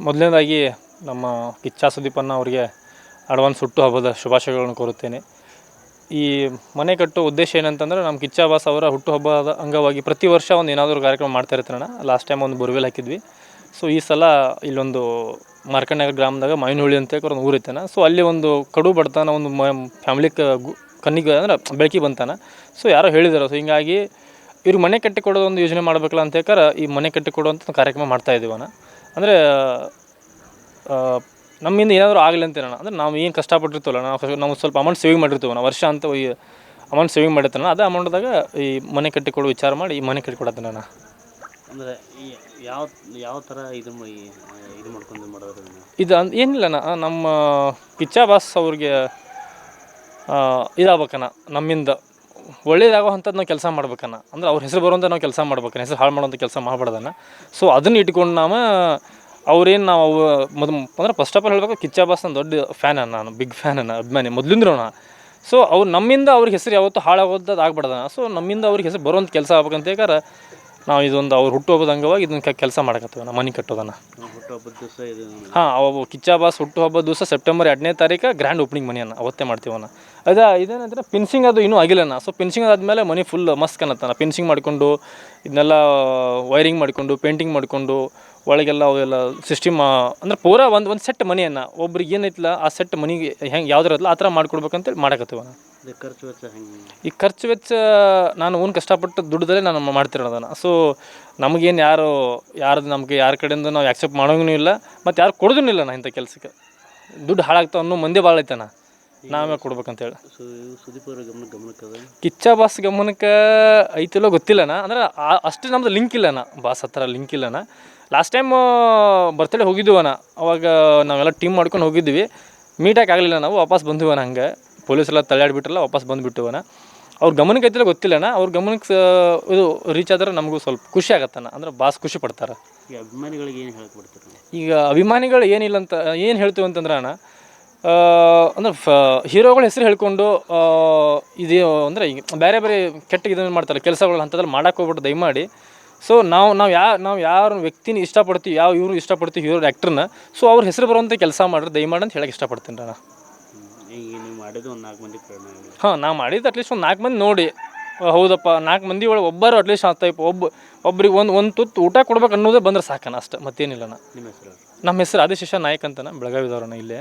ಮೊದಲನೇದಾಗಿ ನಮ್ಮ ಕಿಚ್ಚಾ ಸುದೀಪನ್ನ ಅವರಿಗೆ ಅಡ್ವಾನ್ಸ್ ಹುಟ್ಟು ಹಬ್ಬದ ಶುಭಾಶಯಗಳನ್ನು ಕೋರುತ್ತೇನೆ. ಈ ಮನೆ ಕಟ್ಟೋ ಉದ್ದೇಶ ಏನಂತಂದ್ರೆ ನಮ್ಮ ಕಿಚ್ಚಾ ಬಾಸ್ ಅವರ ಹುಟ್ಟುಹಬ್ಬದ ಅಂಗವಾಗಿ ಪ್ರತಿ ವರ್ಷ ಒಂದು ಏನಾದರೂ ಕಾರ್ಯಕ್ರಮ ಮಾಡ್ತಾ ಇರ್ತಾರಣ್ಣ. ಲಾಸ್ಟ್ ಟೈಮ್ ಒಂದು ಬೋರ್ವೆಲ್ ಹಾಕಿದ್ವಿ. ಸೊ, ಈ ಸಲ ಇಲ್ಲೊಂದು ಮಾರ್ಕಂಡನಗರ ಗ್ರಾಮದಾಗ ಮಾವಿನಹುಳಿ ಅಂತ ಒಂದು ಊರು ಐತನ ಸೊ, ಅಲ್ಲಿ ಒಂದು ಕಡು ಬಡತನ, ಒಂದು ಮ ಫ್ಯಾಮಿಲಿ ಕಣ್ಣಿಗೆ ಅಂದ್ರೆ ಬೆಳಕಿ ಬಂತಾನ ಸೊ, ಯಾರೋ ಹೇಳಿದಾರೆ. ಸೊ, ಹಿಂಗಾಗಿ ಇವ್ರಿಗೆ ಮನೆ ಕಟ್ಟಿಕೊಡೋದು ಒಂದು ಯೋಜನೆ ಮಾಡಬೇಕಲ್ಲ ಅಂತ ಹೇಳ್ಕಾರ ಈ ಮನೆ ಕಟ್ಟಿಕೊಡುವಂಥ ಒಂದು ಕಾರ್ಯಕ್ರಮ ಮಾಡ್ತಾ ಇದ್ದೀವಣ್ಣ ಅಂದರೆ ನಮ್ಮಿಂದ ಏನಾದರೂ ಆಗಲಿ ಅಂತ ಹೇಳೋಣ. ಅಂದ್ರೆ ನಾವು ಏನು ಕಷ್ಟಪಟ್ಟಿರ್ತೀವಲ್ಲ ನಾವು ನಾವು ಸ್ವಲ್ಪ ಅಮೌಂಟ್ ಸೇವಿಂಗ್ ಮಾಡಿರ್ತೀವಿ ನಾವು ವರ್ಷ ಅಂತ ಅಮೌಂಟ್ ಸೇವಿಂಗ್ ಮಾಡಿರ್ತಾನೆ ಅದೇ ಅಮೌಂಟ್ದಾಗ ಈ ಮನೆ ಕಟ್ಟಿಕೊಡೋ ವಿಚಾರ ಮಾಡಿ ಈ ಮನೆ ಕಟ್ಟಿ ಕೊಡತ್ತೆ ನಾನು. ಅಂದರೆ ಈ ಯಾವ ಯಾವ ಥರ ಇದು ಈ, ಇದು ಮಾಡ್ಕೊಂಡು ಮಾಡೋದು ಇದು ಅಂದ್ ಏನಿಲ್ಲ ನಮ್ಮ ಪಿಚ್ಚಾ ಬಾಸ್ ಅವ್ರಿಗೆ ಇದಾಗಬೇಕಣ್ಣ ನಮ್ಮಿಂದ. ಒಳ್ಳೇದಾಗುವಂಥದ್ದು ನಾವು ಕೆಲಸ ಮಾಡ್ಬೇಕನ್ನ. ಅಂದ್ರೆ ಅವ್ರ ಹೆಸರು ಬರುವಂಥ ನಾವು ಕೆಲಸ ಮಾಡ್ಬೇಕನ್ನ, ಹೆಸರು ಹಾಳು ಮಾಡೋಂಥ ಕೆಲಸ ಮಾಡಬಾರ್ದನ್ನ. ಸೊ ಅದನ್ನು ಇಟ್ಕೊಂಡು ನಾವು, ಅವ್ರೇನು ನಾವು ಮೊದ್ ಅಂದ್ರೆ ಫಸ್ಟ್ ಆಫ್ ಆಲ್ ಹೇಳ್ಬೇಕು, ಕಿಚ್ಚ ಬಾಸ್ ದೊಡ್ಡ ಫ್ಯಾನ್ ನಾನು ಬಿಗ್ ಫ್ಯಾನ್ ಅನ್ನ, ಅಭಿಮಾನಿ ಮೊದಲಿಂದ್ರೂ ಸೊ ಅವ್ರು ನಮ್ಮಿಂದ ಅವ್ರಿಗೆ ಹೆಸರು ಯಾವತ್ತೂ ಹಾಳಾಗೋದು ಆಗ್ಬಾರ್ದನ ಸೊ ನಮ್ಮಿಂದ ಅವ್ರಿಗೆ ಹೆಸರು ಬರುವಂಥ ಕೆಲಸ ಆಗ್ಬೇಕಂತ ಹೇಳ್ಕಾರ ನಾವು ಇದೊಂದು ಅವ್ರು ಹುಟ್ಟುಹಬ್ಬದ ಅಂಗವಾಗಿ ಇದನ್ನ ಕೆಲಸ ಮಾಡಕತ್ತೀವಿ ನಮ್ಮ ಮನೆ ಕಟ್ಟೋದನ್ನು. ಹಾಂ, ಅವು ಕಿಚ್ಚ ಹುಟ್ಟು ಹಬ್ಬದ ದಿವಸ ಸೆಪ್ಟೆಂಬರ್ ಎರಡನೇ ತಾರೀಕು ಗ್ರ್ಯಾಂಡ್ ಓಪನಿಂಗ್ ಮನೆಯನ್ನು ಅವತ್ತೇ ಮಾಡ್ತೀವನ್ನ ಅದ ಇದೇನಂದ್ರೆ ಪಿನ್ಸಿಂಗ್ ಅದು ಇನ್ನೂ ಆಗಿಲ್ಲನ ಸೊ ಪಿನ್ಸಿಂಗ್ ಆದಮೇಲೆ ಮನೆ ಫುಲ್ ಮಸ್ತ್ ಕಾಣತ್ತಾನ ಪಿನ್ಸಿಂಗ್ ಮಾಡಿಕೊಂಡು, ಇದನ್ನೆಲ್ಲ ವೈರಿಂಗ್ ಮಾಡಿಕೊಂಡು ಪೇಂಟಿಂಗ್ ಮಾಡಿಕೊಂಡು, ಒಳಗೆಲ್ಲ ಅವೆಲ್ಲ ಸಿಸ್ಟಮ್ ಅಂದ್ರೆ ಪೂರಾ ಒಂದು ಒಂದು ಸೆಟ್ ಮನೆಯನ್ನು ಒಬ್ರಿಗೆ ಏನೈತಿಲ್ಲ ಆ ಸೆಟ್ ಮನೆಗೆ ಹೆಂಗೆ ಯಾವ್ದಾರ ಆ ಥರ ಮಾಡ್ಕೊಡ್ಬೇಕಂತೇಳಿ ಮಾಡಕತ್ತೀವಣ್ಣ ಖರ್ಚು ವೆಚ್ಚ ಹೆಂಗೆ? ಈ ಖರ್ಚು ವೆಚ್ಚ ನಾನು ಊನ್ ಕಷ್ಟಪಟ್ಟು ದುಡ್ಡದಲ್ಲೇ ನಾನು ಮಾಡ್ತಿರೋದನ್ನು. ಸೊ ನಮಗೇನು ಯಾರು ಯಾರು ನಮಗೆ ಯಾರ ಕಡೆಯಿಂದ ನಾವು ಆಕ್ಸೆಪ್ಟ್ ಮಾಡೋಂಗೂ ಇಲ್ಲ ಮತ್ತು ಯಾರು ಕೊಡೋದೂ ಇಲ್ಲ ನಾ ಇಂಥ ಕೆಲಸಕ್ಕೆ. ದುಡ್ಡು ಹಾಳಾಗ್ತಾವ ಅನ್ನೋ ಮಂದಿ ಭಾಳ ಐತನ ನಾವೇ ಕೊಡ್ಬೇಕಂತೇಳಿ ಸೊ ಇವು ಸುದೀಪ್ ಅವ್ರ ಗಮನ ಗಮನಕ್ಕದ ಕಿಚ್ಚ ಬಾಸ್ ಗಮನಕ್ಕೆ ಐತಿಲ್ಲೋ ಗೊತ್ತಿಲ್ಲನ ಅಂದ್ರೆ ಅಷ್ಟು ನಮ್ದು ಲಿಂಕ್ ಇಲ್ಲನ ಬಾಸ್ ಹತ್ರ ಲಿಂಕ್ ಇಲ್ಲನ ಲಾಸ್ಟ್ ಟೈಮ್ ಬರ್ತಡೇ ಹೋಗಿದ್ದೀವನ ಅವಾಗ ನಾವೆಲ್ಲ ಟೀಮ್ ಮಾಡ್ಕೊಂಡು ಹೋಗಿದ್ವಿ. ಮೀಟಾಗಿ ಆಗಲಿಲ್ಲ ನಾವು ವಾಪಸ್ ಬಂದಿವನ ಹಂಗೆ. ಪೊಲೀಸೆಲ್ಲ ತಳ್ಳಾಡ್ಬಿಟ್ರಲ್ಲ ವಾಪಸ್ ಬಂದುಬಿಟ್ಟಿವನ ಅವ್ರ ಗಮನಕ್ಕೆ ಐತಿಲ್ಲ ಗೊತ್ತಿಲ್ಲನ ಅವ್ರ ಗಮನಕ್ಕೆ ಸ- ಇದು ರೀಚ್ ಆದ್ರೆ ನಮಗೂ ಸ್ವಲ್ಪ ಖುಷಿ ಆಗತ್ತಣ್ಣ ಅಂದ್ರೆ ಭಾಸ್ ಖುಷಿ ಪಡ್ತಾರೆ. ಈ ಅಭಿಮಾನಿಗಳಿಗೆ ಏನು ಈಗ ಅಭಿಮಾನಿಗಳು ಏನಿಲ್ಲ ಅಂತ ಏನು ಹೇಳ್ತೀವಿ ಅಂತಂದ್ರೆ ಅಣ್ಣ ಅಂದ್ರೆ ಫ ಹೀರೋಗಳ ಹೆಸರು ಹೇಳ್ಕೊಂಡು ಇದು ಅಂದರೆ ಈಗ ಬೇರೆ ಬೇರೆ ಕೆಟ್ಟ ಇದನ್ನು ಮಾಡ್ತಾರೆ ಕೆಲಸಗಳು ಅಂಥದ್ರಲ್ಲಿ ಮಾಡೋಕೆ ಹೋಗ್ಬಿಟ್ಟು ದಯಮಾಡಿ. ಸೊ ನಾವು ನಾವು ಯಾ ನಾವು ಯಾರು ವ್ಯಕ್ತಿನ ಇಷ್ಟಪಡ್ತೀವಿ ಯಾವ ಇವರು ಇಷ್ಟಪಡ್ತೀವಿ ಹೀರೋ ಆ್ಯಕ್ಟ್ರನ್ನ ಸೊ ಅವ್ರ ಹೆಸರು ಬರುವಂಥ ಕೆಲಸ ಮಾಡ್ರಿ ದಯಮಾಡಿ ಅಂತ ಹೇಳಕ್ಕೆ ಇಷ್ಟಪಡ್ತೀನಿ ಅಣ್ಣ. ಹ್ಮ್. ಈಗ ಮಾಡಿದ್ದು ಒಂದು ನಾಲ್ಕು ಮಂದಿ ಪ್ರೇರಣೆ ಹಾಂ ನಾ ಮಾಡಿದ್ದು ಅಟ್ಲೀಸ್ಟ್ ಒಂದು ನಾಲ್ಕು ಮಂದಿ ನೋಡಿ. ಆ, ಹೌದಪ್ಪ ನಾಲ್ಕು ಮಂದಿ ಒಳಗೆ ಒಬ್ಬರು ಅಟ್ಲೀಸ್ಟ್ ಆ ಟೈಪ್ ಒಬ್ಬ ಒಬ್ರಿಗೆ ಒಂದು ಒಂದು ತುತ್ತು ಊಟ ಕೊಡ್ಬೇಕು ಅನ್ನೋದೇ ಬಂದ್ರೆ ಸಾಕನ ಅಷ್ಟೆ ಮತ್ತೇನಿಲ್ಲನ. ನಿಮ್ಮ ಹೆಸರು ನಮ್ಮ ಹೆಸರು ಆದಿಶೇಷ ನಾಯಕ್ ಅಂತನ ಬೆಳಗಾವಿದವ್ರನ್ನ ಇಲ್ಲೇ.